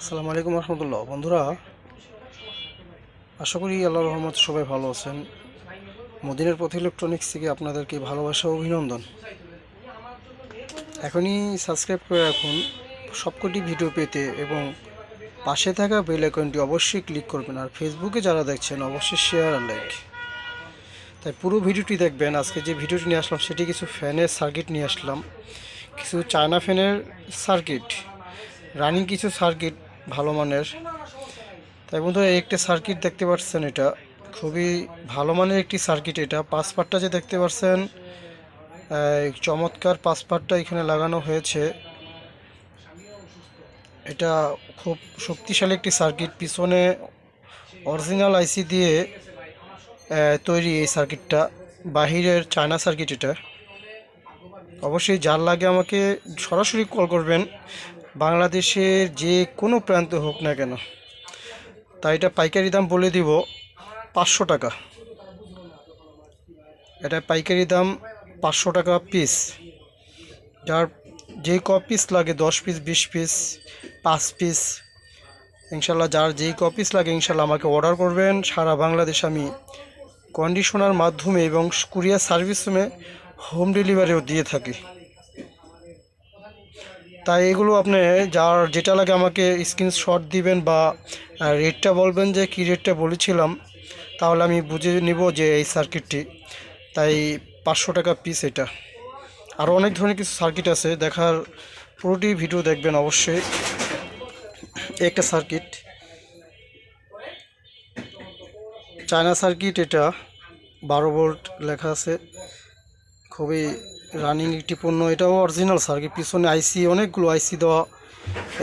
আসসালামু আলাইকুম রহমতুল্লাহ। বন্ধুরা, আশা করি আল্লাহ রহমত সবাই ভালো আছেন। মদিনের পথ ইলেকট্রনিক্স থেকে আপনাদেরকে ভালোবাসা অভিনন্দন। এখনই সাবস্ক্রাইব করে রাখুন, সবকটি ভিডিও পেতে এবং পাশে থাকা বেল আইকনটি অবশ্যই ক্লিক করবেন। আর ফেসবুকে যারা দেখছেন, অবশ্যই শেয়ার আর লাইক তাই পুরো ভিডিওটি দেখবেন। আজকে যে ভিডিওটি নিয়ে আসলাম, সেটি কিছু ফ্যানের সার্কিট নিয়ে আসলাম। কিছু চায়না ফ্যানের সার্কিট রানিং কিছু সার্কিট ভালো মানের। তাই বন্ধুরা এই একটা সার্কিট দেখতে পাচ্ছেন এটা। খুবই ভালো মানের একটি সার্কিট এটা। পাঁচ পাটটা যে দেখতে পাচ্ছেন চমৎকার পাঁচ পাটটা এখানে লাগানো হয়েছে। এটা খুব শক্তিশালী একটি সার্কিট পিছনে অরিজিনাল আইসি দিয়ে তৈরি এই সার্কিটটা বাহিরের চায়না সার্কিট এটা। অবশ্যই যার লাগে আমাকে সরাসরি কল করবেন। বাংলাদেশের যে কোনো প্রান্তে হোক না কেন, তাই এটা পাইকারি দাম বলে দিব পাঁচশো টাকা। এটা পাইকারি দাম পাঁচশো টাকা পিস যার যে ক পিস লাগে, দশ পিস বিশ পিস পাঁচ পিস ইনশাল্লাহ যার যেই ক পিস লাগে ইনশাল্লাহ আমাকে অর্ডার করবেন। সারা বাংলাদেশ আমি কন্ডিশনার মাধ্যমে এবং কুরিয়ার সার্ভিসে হোম ডেলিভারিও দিয়ে থাকি। তাই এগুলো আপনি যার যেটা লাগে আমাকে স্ক্রিনশট দিবেন বা রেটটা বলবেন যে কী রেটটা বলেছিলাম, তাহলে আমি বুঝে নিব যে এই সার্কিটটি তাই পাঁচশো টাকা পিস এটা। আরও অনেক ধরনের কিছু সার্কিট আছে, দেখার পুরোটি ভিডিও দেখবেন অবশ্যই। একটা সার্কিট চায়না সার্কিট এটা, বারো ভোল্ট লেখা আছে। খুবই রানিং একটি পণ্য। এটাও অরিজিনাল সার্কিট পিছনে আইসি অনেকগুলো আইসি দেওয়া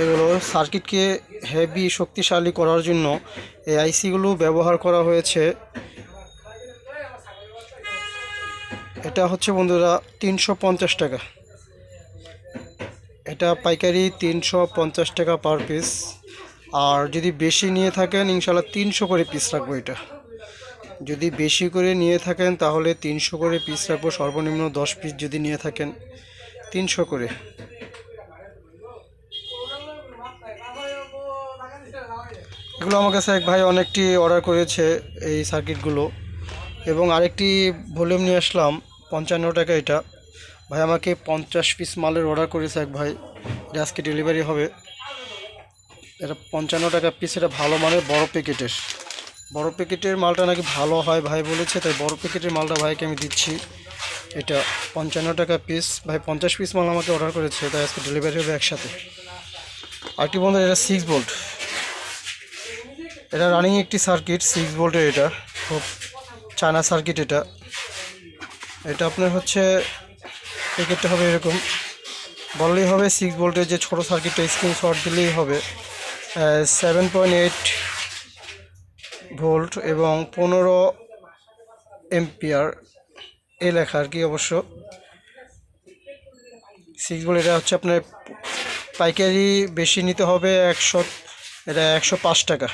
এগুলো। সার্কিটকে হেভি শক্তিশালী করার জন্য এই আইসিগুলো ব্যবহার করা হয়েছে। এটা হচ্ছে বন্ধুরা তিনশো পঞ্চাশ টাকা। এটা পাইকারি তিনশো পঞ্চাশ টাকা পার পিস আর যদি বেশি নিয়ে থাকেন ইনশাল্লাহ তিনশো করে পিস রাখব এটা। যদি বেশি করে নিয়ে থাকেন, তাহলে তিনশো করে পিস রাখব। সর্বনিম্ন দশ পিস যদি নিয়ে থাকেন, তিনশো করে। এগুলো আমার কাছে এক ভাই অনেকটি অর্ডার করেছে এই সার্কিটগুলো এবং আরেকটি ভলিউম নিয়ে আসলাম, পঞ্চান্ন টাকা এটা। ভাই আমাকে পঞ্চাশ পিস মালের অর্ডার করেছে এক ভাই। এটা আজকে ডেলিভারি হবে। এটা পঞ্চান্ন টাকা পিস এটা ভালো মানের, বড় প্যাকেটের বড় প্যাকেটের মালটা নাকি ভালো হয় ভাই বলেছে, তাই বড় প্যাকেটের মালটা ভাইকে আমি দিচ্ছি। এটা পঞ্চান্ন টাকা পিস ভাই পঞ্চাশ পিস মাল আমাকে অর্ডার করেছে, তাই আজকে ডেলিভারি হবে একসাথে। আরেকটি বন্ধু এটা সিক্স বোল্ট এটা রানিং একটি সার্কিট সিক্স ভোল্টের এটা। খুব চায়না সার্কিট এটা। এটা আপনার হচ্ছে প্যাকেটটা হবে এরকম। বললেই হবে সিক্স ভোল্টের যে ছোটো সার্কিটটা স্ক্রিনশট দিলেই হবে। সেভেন পয়েন্ট এইট ভোল্ট এবং পনেরো এম্পিয়ার। এ লেখা আর কি অবশ্য। সিক্স ভোল্ট এটা হচ্ছে আপনার পাইকারি বেশি নিতে হবে একশো, এটা একশো পাঁচ টাকা।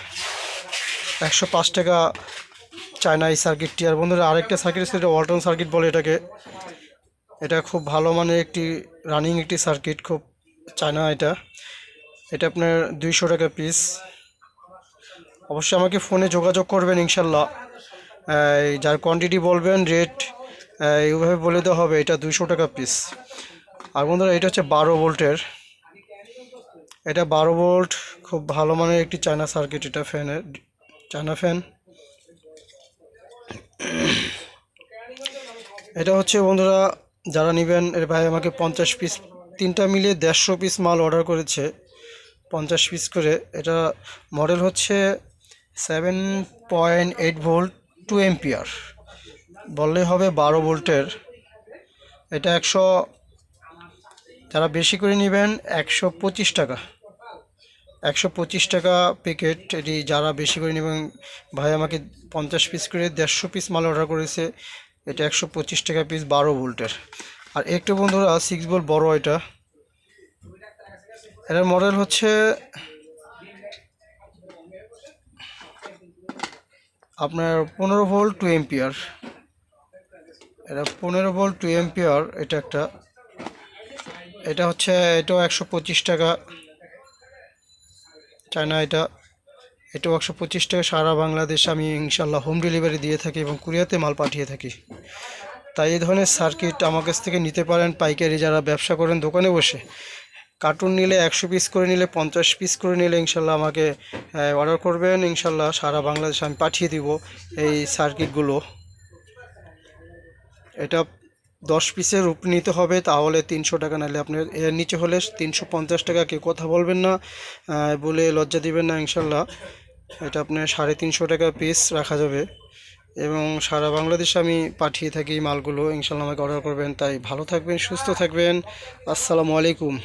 একশো পাঁচ টাকা চায়না এই সার্কিটটি আর বন্ধুরা, আরেকটা সার্কিট এটা ওয়ালটন সার্কিট বলে এটাকে। এটা খুব ভালো মানের একটি রানিং একটি সার্কিট খুব চায়না এটা। এটা আপনার দুইশো টাকা পিস অবশ্যই আমাকে ফোনে যোগাযোগ করবেন ইনশাল্লাহ। যার কোয়ান্টিটি বলবেন রেট এইভাবে বলে দেওয়া হবে। এটা দুইশো টাকা পিস আর বন্ধুরা, এটা হচ্ছে বারো ভোল্টের। এটা বারো ভোল্ট, খুব ভালো মানের একটি চায়না সার্কিট এটা ফ্যানের চায়না ফ্যান এটা হচ্ছে বন্ধুরা, যারা নেবেন, এর ভাই আমাকে পঞ্চাশ পিস তিনটা মিলিয়ে দেড়শো পিস মাল অর্ডার করেছে। পঞ্চাশ পিস করে। এটা মডেল হচ্ছে seven point eight volt two ampere বললেই হবে বারো ভোল্টের। এটা একশো, যারা বেশি করে নেবেন, একশো পঁচিশ টাকা। একশো পঁচিশ টাকা প্যাকেট এটি যারা বেশি করে নেবেন, ভাই আমাকে পঞ্চাশ পিস করে দেড়শো পিস মাল অর্ডার করেছে। এটা একশো পঁচিশ টাকা পিস বারো ভোল্টের। আর একটু বন্ধুরা সিক্স ভোল্ট বড় এটা। এটার মডেল হচ্ছে আপনার পনেরো ভোল্ট টু এম্পিয়ার এটা পনেরো ভোল্ট টু এম্পিয়ার এটা একটা। এটা হচ্ছে, এটাও একশো পঁচিশ টাকা। চায়না এটা। এটাও একশো পঁচিশ টাকা। সারা বাংলাদেশে আমি ইনশাল্লাহ হোম ডেলিভারি দিয়ে থাকি এবং কুরিয়াতে মাল পাঠিয়ে থাকি। তাই এই ধরনের সার্কিট আমার কাছ থেকে নিতে পারেন। পাইকারি যারা ব্যবসা করেন দোকানে বসে কার্টুন নিলে একশো পিস করে নিলে পঞ্চাশ পিস করে নিলে ইনশাল্লাহ আমাকে অর্ডার করবেন, ইনশাল্লাহ সারা বাংলাদেশে আমি পাঠিয়ে দিব এই সার্কিটগুলো এটা দশ পিসের রূপ নিতে হবে, তাহলে তিনশো টাকা নাহলে আপনার এর নিচে হলে তিনশো পঞ্চাশ টাকা, কেউ কথা বলবেন না বলে লজ্জা দিবেন না ইনশাল্লাহ। এটা আপনার সাড়ে তিনশো টাকা পিস রাখা যাবে। এবং সারা বাংলাদেশে আমি পাঠিয়ে থাকি মালগুলো, ইনশাল্লাহ আমাকে অর্ডার করবেন। তাই ভালো থাকবেন, সুস্থ থাকবেন। আসসালামু আলাইকুম।